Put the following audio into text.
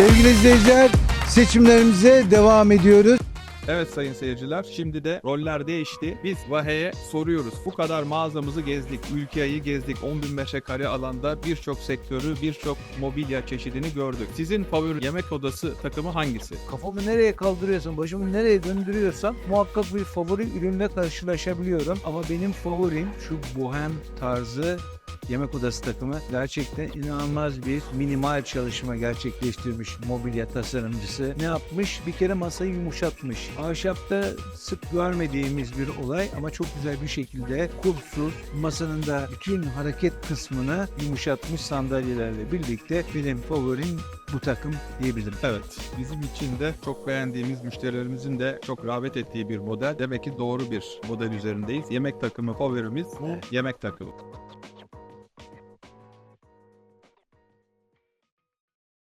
Sevgili izleyiciler seçimlerimize devam ediyoruz. Evet sayın seyirciler, şimdi de roller değişti. Biz Vahe'ye soruyoruz. Bu kadar mağazamızı gezdik, ülkeyi gezdik, 10 bin metrekare alanda birçok sektörü, birçok mobilya çeşidini gördük. Sizin favori yemek odası takımı hangisi? Kafamı nereye kaldırıyorsam, başımı nereye döndürüyorsam muhakkak bir favori ürünle karşılaşabiliyorum. Ama benim favorim şu bohem tarzı yemek odası takımı. Gerçekten inanılmaz bir minimal çalışma gerçekleştirmiş mobilya tasarımcısı. Ne yapmış? Bir kere masayı yumuşatmış. Ahşapta sık görmediğimiz bir olay ama çok güzel bir şekilde kursuz masanın da bütün hareket kısmını yumuşatmış sandalyelerle birlikte benim favorim bu takım diyebilirim. Evet, bizim için de çok beğendiğimiz müşterilerimizin de çok rağbet ettiği bir model. Demek ki doğru bir model üzerindeyiz. Yemek takımı favorimiz bu yemek takımı.